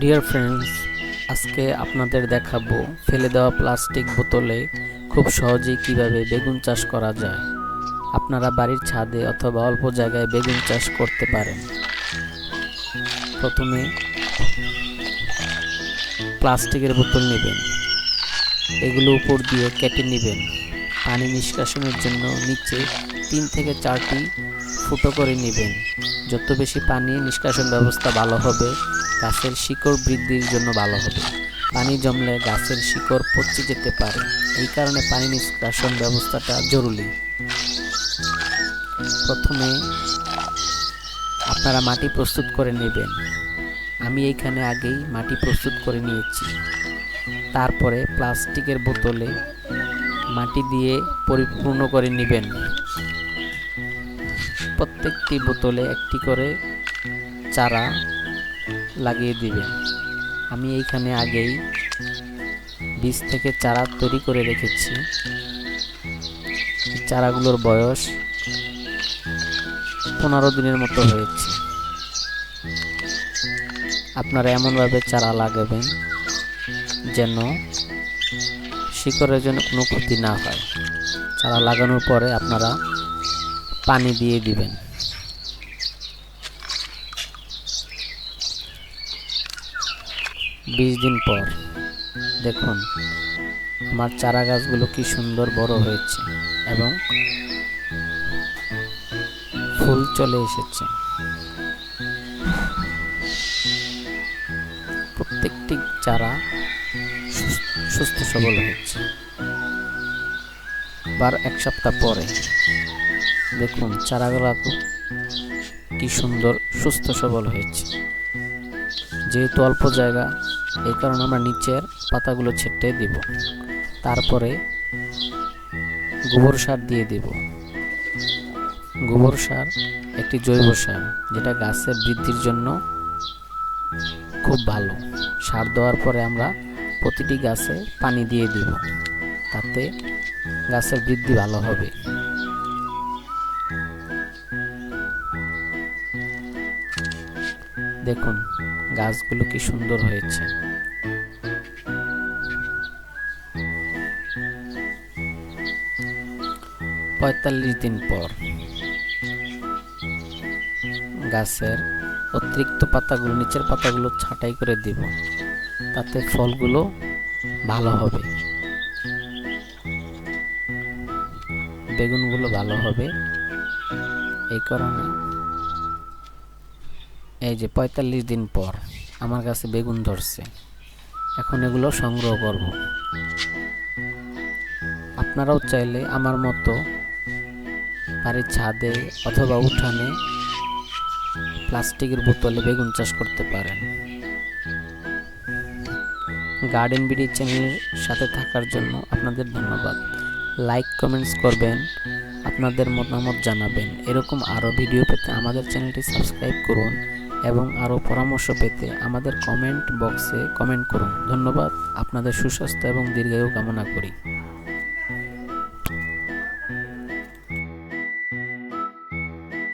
Dear friends আজকে আপনাদের দেখাবো ফেলে দেওয়া প্লাস্টিক বোতলে খুব সহজেই কীভাবে বেগুন চাষ করা যায়। আপনারা বাড়ির ছাদে অথবা অল্প জায়গায় বেগুন চাষ করতে পারেন। প্রথমে প্লাস্টিকের বোতল নেবেন। এগুলো উপর দিয়ে কেটে নেবেন। পানি নিষ্কাশনের জন্য নিচে তিন থেকে চারটি ফুটো করে নেবেন। যত বেশি পানি নিষ্কাশন ব্যবস্থা ভালো হবে, গাছের শিকড় বৃদ্ধির জন্য ভালো হবে। পানি জমলে গাছের শিকড় পচে যেতে পারে। এই কারণে পানি নিষ্কাশন ব্যবস্থাটা জরুরি। প্রথমে আপনারা মাটি প্রস্তুত করে নেবেন। আমি এইখানে আগেই মাটি প্রস্তুত করে নিয়েছি। তারপরে প্লাস্টিকের বোতলে মাটি দিয়ে পরিপূর্ণ করে নেবেন। প্রত্যেকটি বোতলে একটি করে চারা লাগিয়ে দিবেন। আমি এইখানে আগেই বীজ থেকে চারা তৈরি করে রেখেছি। চারাগুলোর বয়স পনেরো দিনের মতো হয়েছে। আপনারা এমনভাবে চারা লাগাবেন যেন শিকড়ের জন্য কোনো ক্ষতি না হয়। চারা লাগানোর পরে আপনারা পানি দিয়ে দিবেন। বিশ দিন পর দেখুন, আমার চারা গাছগুলো কি সুন্দর বড় হয়েছে এবং ফুল চলে এসেছে। প্রত্যেকটি চারা সুস্থ সবল হয়েছে। বার এক সপ্তাহ পরে। দেখুন চারাগুলো কি সুন্দর, সুস্থ সবল হয়েছে। যেহেতু অল্প জায়গা এই কারণে আমরা নিচের পাতাগুলো ছেটে দিব। তারপরে গোবর সার দিয়ে দেব। গোবর সার একটি জৈব সার, যেটা গাছের বৃদ্ধির জন্য খুব ভালো। সার দেওয়ার পরে আমরা প্রতিটি গাছে পানি দিয়ে দিব। তাতে গাছের বৃদ্ধি ভালো হবে। দেখুন, গাছগুলো কি সুন্দর হয়েছে। পঁয়তাল্লিশ দিন পর গাছের অতিরিক্ত পাতাগুলো, নিচের পাতাগুলো ছাঁটাই করে দিব। তাতে ফলগুলো ভালো হবে। বেগুনগুলো ভালো হবে। এই কারণে এই যে পঁয়তাল্লিশ দিন পর আমার কাছে বেগুন ধরছে। এখন এগুলো সংগ্রহ করব। আপনারাও চাইলে আমার মতো বাড়ির ছাদে অথবা উঠানে প্লাস্টিকের বোতলে বেগুন চাষ করতে পারেন। গার্ডেন বিডি চ্যানেলের সাথে থাকার জন্য আপনাদের ধন্যবাদ। লাইক কমেন্টস করবেন, আপনাদের মতামত জানাবেন। এরকম আরও ভিডিও পেতে আমাদের চ্যানেলটি সাবস্ক্রাইব করুন এবং আরও পরামর্শ পেতে আমাদের কমেন্ট বক্সে কমেন্ট করুন। ধন্যবাদ, আপনাদের সুস্বাস্থ্য এবং দীর্ঘায়ু কামনা করি।